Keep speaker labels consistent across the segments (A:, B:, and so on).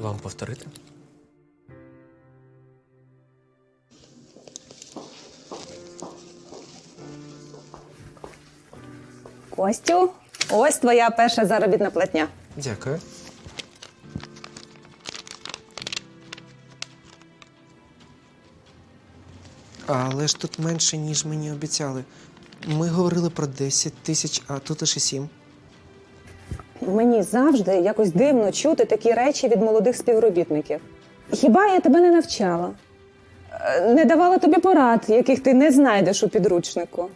A: Вам повторити?
B: Костю, ось твоя перша заробітна платня.
A: Дякую. Але ж тут менше, ніж мені обіцяли. Ми говорили про 10 тисяч, а тут лише 7.
B: Мені завжди якось дивно чути такі речі від молодих співробітників. Хіба я тебе не навчала? Е, Не давала тобі порад, яких ти не знайдеш у підручнику.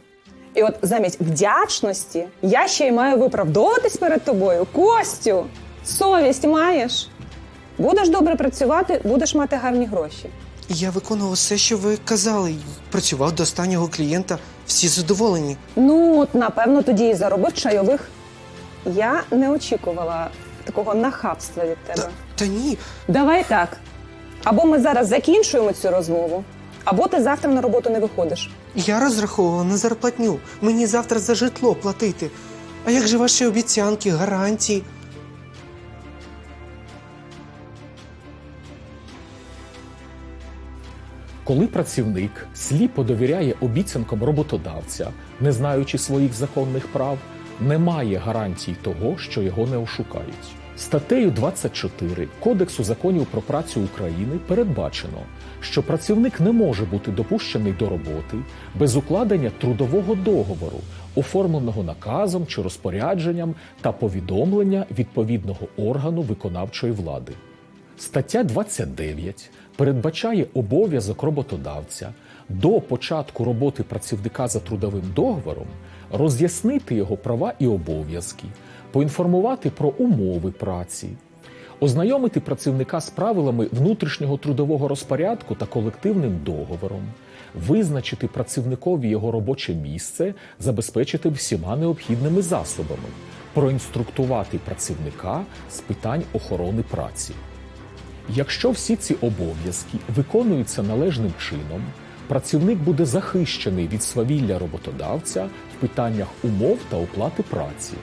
B: І от замість вдячності я ще й маю виправдовуватись перед тобою. Костю, совість маєш. Будеш добре працювати, будеш мати гарні гроші.
A: Я виконував все, що ви казали. Працював до останнього клієнта. Всі задоволені.
B: Ну, от, напевно, тоді і заробив чайових. Я не очікувала такого нахабства від тебе.
A: Та, та ні.
B: Давай так. Або ми зараз закінчуємо цю розмову, або ти завтра на роботу не виходиш.
A: Я розраховував на зарплатню. Мені завтра за житло платити. А як же ваші обіцянки, гарантії?
C: Коли працівник сліпо довіряє обіцянкам роботодавця, не знаючи своїх законних прав, немає гарантій того, що його не ошукають. Статтею 24 Кодексу законів про працю України передбачено, що працівник не може бути допущений до роботи без укладення трудового договору, оформленого наказом чи розпорядженням та повідомлення відповідного органу виконавчої влади. Стаття 29 передбачає обов'язок роботодавця до початку роботи працівника за трудовим договором роз'яснити його права і обов'язки, поінформувати про умови праці, ознайомити працівника з правилами внутрішнього трудового розпорядку та колективним договором, визначити працівникові його робоче місце, забезпечити всіма необхідними засобами, проінструктувати працівника з питань охорони праці. Якщо всі ці обов'язки виконуються належним чином, працівник буде захищений від свавілля роботодавця питаннях умов та оплати праці,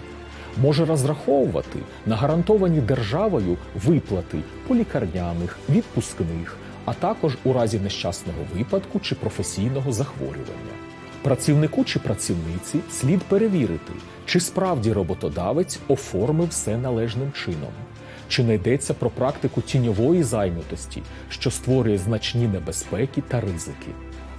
C: може розраховувати на гарантовані державою виплати полікарняних, відпускних, а також у разі нещасного випадку чи професійного захворювання. Працівнику чи працівниці слід перевірити, чи справді роботодавець оформив все належним чином. Чи не йдеться про практику тіньової зайнятості, що створює значні небезпеки та ризики?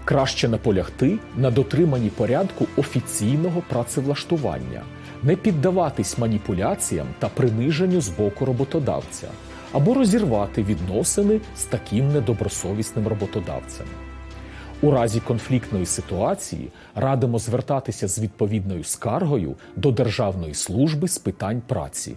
C: Краще наполягти на дотриманні порядку офіційного працевлаштування, не піддаватись маніпуляціям та приниженню з боку роботодавця, або розірвати відносини з таким недобросовісним роботодавцем. У разі конфліктної ситуації радимо звертатися з відповідною скаргою до Державної служби з питань праці.